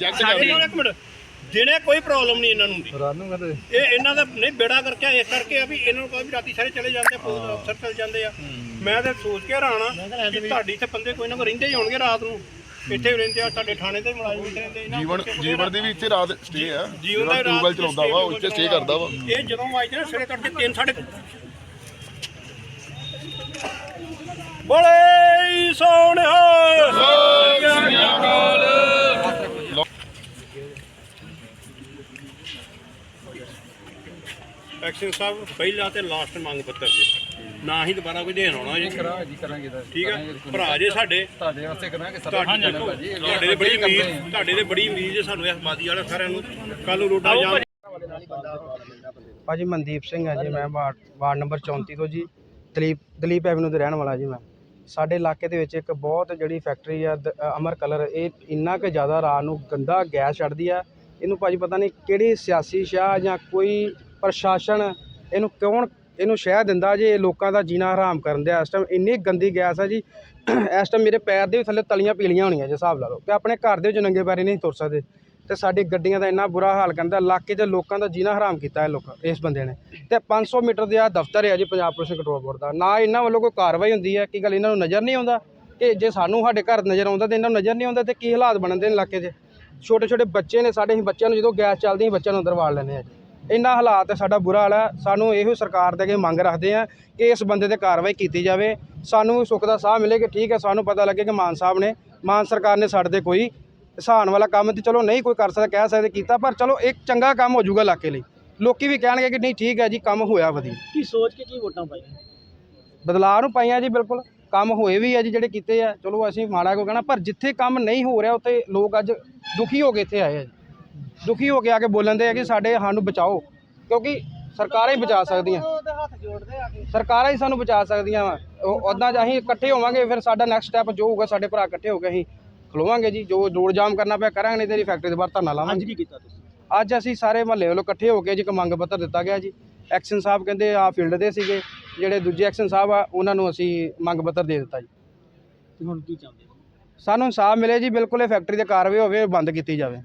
ਸਾਡੇ ਕਰਨੀ ਨਾਲ ਇੱਕ ਮਿੰਟ। ਦਿਨੇ ਕੋਈ ਪ੍ਰੋਬਲਮ ਨਹੀਂ ਇਹਨਾਂ ਨੂੰ ਹੁੰਦੀ। ਰਾਨੂੰ ਕਹਿੰਦੇ। ਇਹ ਇਹਨਾਂ ਦਾ ਨਹੀਂ ਬੇੜਾ ਕਰਕੇ ਇਸ ਕਰਕੇ ਆ ਵੀ ਇਹਨਾਂ ਨੂੰ ਵੀ ਰਾਤੀ ਸਾਰੇ ਚਲੇ ਜਾਂਦੇ ਆ ਪੁਲਿਸ ਅਫਸਰ ਚਲੇ ਜਾਂਦੇ ਆ। ਮੈਂ ਤੇ ਸੋਚ ਕੇ ਹੈਰਾਨ ਆ ਕਿ ਤੁਹਾਡੀ ਇੱਥੇ ਬੰਦੇ ਕੋਈ ਨਾ ਕੋਈ ਰਹਿੰਦੇ ਹੀ ਹੋਣਗੇ ਰਾਤ ਨੂੰ। ਇੱਥੇ ਰਹਿੰਦੇ ਆ ਸਾਡੇ ਥਾਣੇ ਤੇ ਮੁਲਾਜ਼ਮ ਇੱਥੇ ਰਹਿੰਦੇ ਇਹਨਾਂ ਜੀਵਨ ਜੀਵਨ ਦੀ ਵੀ ਇੱਥੇ ਰਾਤ ਸਟੇ ਆ। ਜੀਵਨ ਦਾ ਟੂਬਲ ਚਲਾਉਂਦਾ ਵਾ ਉਹ ਇੱਥੇ ਸਟੇ ਕਰਦਾ ਵਾ। ਇਹ ਜਦੋਂ ਆਈ ਨਾ ਸਵੇਰੇ ਤੜਕੇ 3 ਸਾਢੇ ਬੋਲੇ ਸੋਹਣਿਆ ਐਕਸ਼ਨ ਸਾਹਿਬ ਪਹਿਲਾ ਤੇ ਲਾਸਟ ਮੰਗ ਪੱਤਰ ਜੀ ਨਾ ਹੀ ਦੁਬਾਰਾ ਕੋਈ ਦੇਣ ਆਉਣਾ ਜੀ। ਕਰਾਂ ਜੀ ਕਰਾਂਗੇ ਤਾਂ ਠੀਕ ਆ? ਭਰਾ ਜੇ ਸਾਡੇ ਤੁਹਾਡੇ ਵਾਸਤੇ ਕਰਾਂਗੇ ਸਭ ਤੁਹਾਡੇ ਤੁਹਾਡੇ ਦੇ ਬੜੀ ਉਮੀਦ ਤੁਹਾਡੇ ਦੇ ਬੜੀ ਉਮੀਦ ਹੈ ਸਾਨੂੰ ਇਸ ਬਾਦੀ ਵਾਲੇ ਸਾਰਿਆਂ ਨੂੰ। ਕੱਲ ਨੂੰ ਰੋਡਾ ਜਾਮ ਭਾਜੀ ਮਨਦੀਪ ਸਿੰਘ ਹੈ ਜੀ ਮੈਂ ਵਾਰਡ ਨੰਬਰ 34 ਤੋਂ ਜੀ। ਦਲੀਪ ਦਲੀਪ ਐਵਨਿਊ ਦੇ ਰਹਿਣ ਵਾਲਾ ਜੀ ਮੈਂ। ਸਾਡੇ ਇਲਾਕੇ ਦੇ ਵਿੱਚ ਇੱਕ ਬਹੁਤ ਜਿਹੜੀ ਫੈਕਟਰੀ ਆ ਅਮਰ ਕਲਰ ਇਹ ਇੰਨਾ ਕੁ ਜ਼ਿਆਦਾ ਰਾਤ ਨੂੰ ਗੰਦਾ ਗੈਸ ਛੱਡਦੀ ਆ। ਇਹਨੂੰ ਭਾਜੀ ਪਤਾ ਨਹੀਂ ਕਿਹੜੀ ਸਿਆਸੀ ਸ਼ਾਹ ਜਾਂ ਕੋਈ ਪ੍ਰਸ਼ਾਸਨ ਇਹਨੂੰ ਕੌਣ ਇਹਨੂੰ ਸ਼ਹਿ ਦਿੰਦਾ ਜੇ ਇਹ ਲੋਕਾਂ ਦਾ ਜੀਣਾ ਹਰਾਮ ਕਰਨ ਦਿਆ? ਇਸ ਟਾਈਮ ਇੰਨੀ ਗੰਦੀ ਗੈਸ ਹੈ ਜੀ। ਇਸ ਟਾਈਮ ਮੇਰੇ ਪੈਰ ਦੇ ਵੀ ਥੱਲੇ ਤਲੀਆਂ ਪੀਲੀਆਂ ਹੋਣੀਆਂ ਜੇ ਹਿਸਾਬ ਲਾ ਲਓ। ਤੇ ਆਪਣੇ ਘਰ ਦੇ ਵਿੱਚ ਨੰਗੇ ਪੈਰੀ ਨਹੀਂ ਤੁਰ ਸਕਦੇ। ਤੇ ਸਾਡੀ ਗੱਡੀਆਂ ਦਾ ਇੰਨਾ ਬੁਰਾ ਹਾਲ ਕਰਦਾ ਇਲਾਕੇ ਦੇ ਲੋਕਾਂ ਦਾ ਜੀਣਾ ਹਰਾਮ ਕੀਤਾ ਹੈ ਲੋਕਾਂ ਇਸ ਬੰਦੇ ਨੇ। ਤੇ 500 ਮੀਟਰ ਦੇ ਆ ਦਫ਼ਤਰ ਹੈ ਜੀ, ਪੰਜਾਬ ਪੁਲਿਸ ਕੰਟਰੋਲ ਬੋਰਡ ਦਾ। ਨਾ ਇਹਨਾਂ ਵੱਲੋਂ ਕੋਈ ਕਾਰਵਾਈ ਹੁੰਦੀ ਹੈ, ਕੀ ਗੱਲ ਇਹਨਾਂ ਨੂੰ ਨਜ਼ਰ ਨਹੀਂ ਆਉਂਦਾ? ਕਿ ਜੇ ਸਾਨੂੰ ਸਾਡੇ ਘਰ ਨਜ਼ਰ ਆਉਂਦਾ ਤੇ ਇਹਨਾਂ ਨੂੰ ਨਜ਼ਰ ਨਹੀਂ ਆਉਂਦਾ, ਤੇ ਕੀ ਹਾਲਾਤ ਬਣਦੇ ਨੇ ਇਲਾਕੇ 'ਚ? ਛੋਟੇ ਛੋਟੇ ਬੱਚੇ ਨੇ, ਸਾਡੇ ਹੀ ਬੱਚਿਆਂ ਨੂੰ ਜਦੋਂ ਗੈਸ ਚੱਲਦੀ ਬੱਚਿਆਂ ਨੂੰ ਅੰਦਰ ਵਾੜ ਲੈਂਦੇ ਆ ਜੀ। ਇੰਨਾ ਹਾਲਾਤ ਸਾਡਾ ਬੁਰਾ ਹਾਲ ਹੈ। ਸਾਨੂੰ ਇਹੋ ਸਰਕਾਰ ਦੇ ਅੱਗੇ ਮੰਗ ਰੱਖਦੇ ਆ ਕਿ ਇਸ ਬੰਦੇ ਤੇ ਕਾਰਵਾਈ ਕੀਤੀ ਜਾਵੇ। ਸਾਨੂੰ ਸੁੱਖ ਦਾ ਸਾਹ ਮਿਲੇ ਕਿ ਠੀਕ ਹੈ ਸਾਨੂੰ ਪਤਾ ਲੱਗੇ ਕਿ ਮਾਨ ਸਾਹਿਬ ਨੇ ਮਾਨ ਸਰਕਾਰ ਨੇ ਸਾਡੇ ਤੇ ਕੋਈ ਸਹਾਨ ਵਾਲਾ ਕੰਮ ਤੇ ਚਲੋ ਨਹੀਂ ਕੋਈ ਕਰ ਸਕਦਾ ਕਹਿ ਸਕਦੇ ਕੀਤਾ ਪਰ ਚਲੋ ਇੱਕ ਚੰਗਾ ਕੰਮ ਹੋ ਜਾਊਗਾ ਇਲਾਕੇ ਲਈ। ਲੋਕੀ ਵੀ ਕਹਿਣਗੇ ਕਿ ਨਹੀਂ ਠੀਕ ਹੈ ਜੀ ਕੰਮ ਹੋਇਆ ਵਧੀਆ। ਕੀ ਸੋਚ ਕੇ ਕੀ ਵੋਟਾਂ ਪਾਈਆਂ? ਬਦਲਾਅ ਨੂੰ ਪਾਈਆਂ ਜੀ ਬਿਲਕੁਲ। ਕੰਮ ਹੋਏ ਵੀ ਆ ਜੀ ਜਿਹੜੇ ਕੀਤੇ ਆ। ਚਲੋ ਅਸੀਂ ਮਾੜਾ ਕੋ ਕਹਿਣਾ ਪਰ ਜਿੱਥੇ ਕੰਮ ਨਹੀਂ ਹੋ ਰਿਹਾ ਉੱਥੇ ਲੋਕ ਅੱਜ ਦੁਖੀ ਹੋ ਕੇ ਇੱਥੇ ਆਏ ਆ ਜੀ। ਦੁਖੀ ਹੋ ਕੇ ਆ ਕੇ ਬੋਲਣ ਦੇ ਆ ਕਿ ਸਾਡੇ ਸਾਨੂੰ ਬਚਾਓ ਕਿਉਂਕਿ ਸਰਕਾਰਾਂ ਹੀ ਬਚਾ ਸਕਦੀਆਂ। ਸਰਕਾਰਾਂ ਹੀ ਸਾਨੂੰ ਬਚਾ ਸਕਦੀਆਂ ਵਾ। ਉਦਾਂ ਜੇ ਅਸੀਂ ਇਕੱਠੇ ਹੋਵਾਂਗੇ ਫਿਰ ਸਾਡਾ ਨੈਕਸਟ ਸਟੈਪ ਜੋ ਹੋਊਗਾ ਸਾਡੇ ਭਰਾ ਇਕੱਠੇ ਹੋ ਕੇ ਅਸੀਂ ਖਲੋਵਾਂਗੇ ਜੀ। ਜੋ ਰੋਡ ਜਾਮ ਕਰਨਾ ਪਿਆ ਕਰਾਂਗੇ ਨਹੀਂ ਤੇਰੀ ਫੈਕਟਰੀ ਦੇ ਬਾਹਰ ਧਰਨਾ ਅੱਜ ਲਾਵਾਂਗੇ ਕੀ ਕੀਤਾ ਤੁਸੀਂ? ਅੱਜ ਅਸੀਂ ਸਾਰੇ ਮਹੱਲੇ ਵੱਲੋਂ ਇਕੱਠੇ ਹੋ ਕੇ ਜੀ ਇੱਕ ਮੰਗ ਪੱਤਰ ਦਿੱਤਾ ਗਿਆ ਜੀ। ਐਕਸ਼ਨ ਸਾਹਿਬ ਕਹਿੰਦੇ ਆ ਫੀਲਡ ਦੇ ਸੀਗੇ। ਜਿਹੜੇ ਦੂਜੇ ਐਕਸ਼ਨ ਸਾਹਿਬ ਆ ਉਹਨਾਂ ਨੂੰ ਅਸੀਂ ਮੰਗ ਪੱਤਰ ਦੇ ਦਿੱਤਾ ਜੀ। ਤੇ ਹੁਣ ਕੀ ਚਾਹੁੰਦੇ ਸਾਨੂੰ ਇਨਸਾਫ ਮਿਲੇ ਜੀ ਬਿਲਕੁਲ ਇਹ ਫੈਕਟਰੀ ਤੇ ਕਾਰਵਾਈ ਹੋਵੇ ਬੰਦ ਕੀਤੀ ਜਾਵੇ।